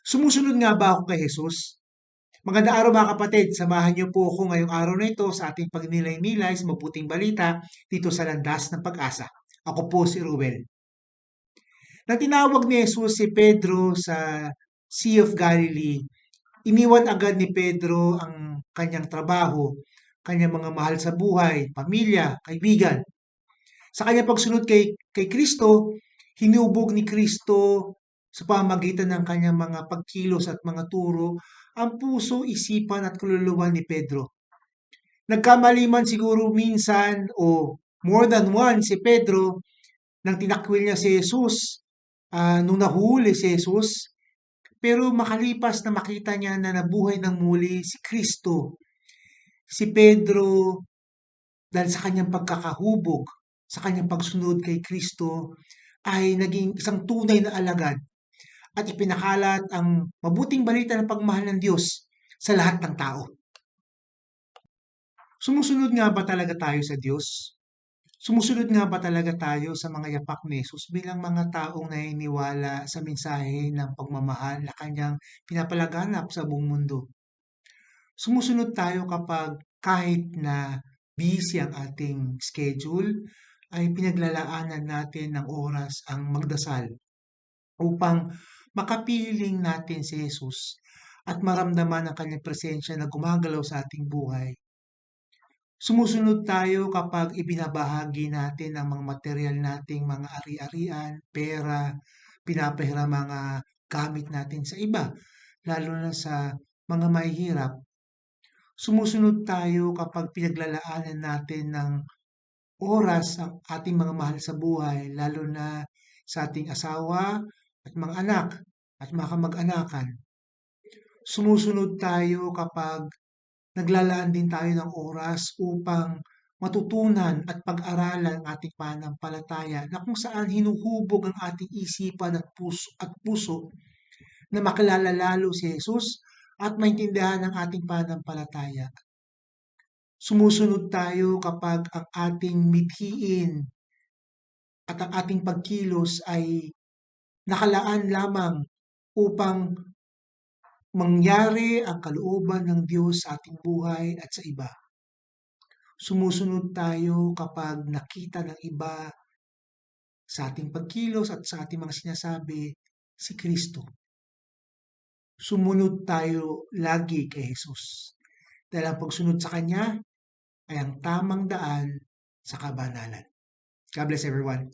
Sumusunod nga ba ako kay Jesus? Magandang araw mga kapatid, samahan niyo po ako ngayong araw na ito sa ating pagnilay-nilay sa mabuting balita dito sa Landas ng Pag-asa. Ako po si Ruel. Nang tinawag ni Jesus si Pedro sa Sea of Galilee, iniwan agad ni Pedro ang kanyang trabaho, kanyang mga mahal sa buhay, pamilya, kaibigan. Sa kanyang pagsunod kay, kay Kristo, hinubog ni Kristo sa pamagitan ng kanyang mga pagkilos at mga turo ang puso, isipan at kaluluwa ni Pedro. Nagkamali man siguro minsan o more than one si Pedro nang tinakwil niya si Jesus, uh, nung nahuli si Jesus, pero makalipas na makita niya na nabuhay ng muli si Kristo, si Pedro, dahil sa kanyang pagkakahubog, sa kanyang pagsunod kay Kristo, ay naging isang tunay na alagad at ipinakalat ang mabuting balita ng pagmahal ng Diyos sa lahat ng tao. Sumusunod nga ba talaga tayo sa Diyos? Sumusunod nga ba talaga tayo sa mga yapak ni Jesus bilang mga taong naniniwala sa mensahe ng pagmamahal na kanyang pinapalaganap sa buong mundo? Sumusunod tayo kapag kahit na busy ang ating schedule, ay pinaglalaanan natin ng oras ang magdasal upang makapiling natin si Jesus at maramdaman ang kanyang presensya na gumagalaw sa ating buhay. Sumusunod tayo kapag ibinabahagi natin ang mga material nating mga ari-arian, pera, pinapahiram mga gamit natin sa iba, lalo na sa mga mahihirap. Sumusunod tayo kapag pinaglalaanan natin ng oras ang ating mga mahal sa buhay, lalo na sa ating asawa, at mga anak at mga kamag-anakan. Sumusunod tayo kapag naglalaan din tayo ng oras upang matutunan at pag-aralan ang ating panampalataya na kung saan hinuhubog ang ating isipan at puso, at puso na makilala lalo si Jesus at maintindihan ang ating panampalataya. Sumusunod tayo kapag ang ating mithiin at ang ating pagkilos ay nakalaan lamang upang mangyari ang kalooban ng Diyos sa ating buhay at sa iba. Sumusunod tayo kapag nakita ng iba sa ating pagkilos at sa ating mga sinasabi si Kristo. Sumunod tayo lagi kay Jesus. Dahil ang pagsunod sa Kanya ay ang tamang daan sa kabanalan. God bless everyone.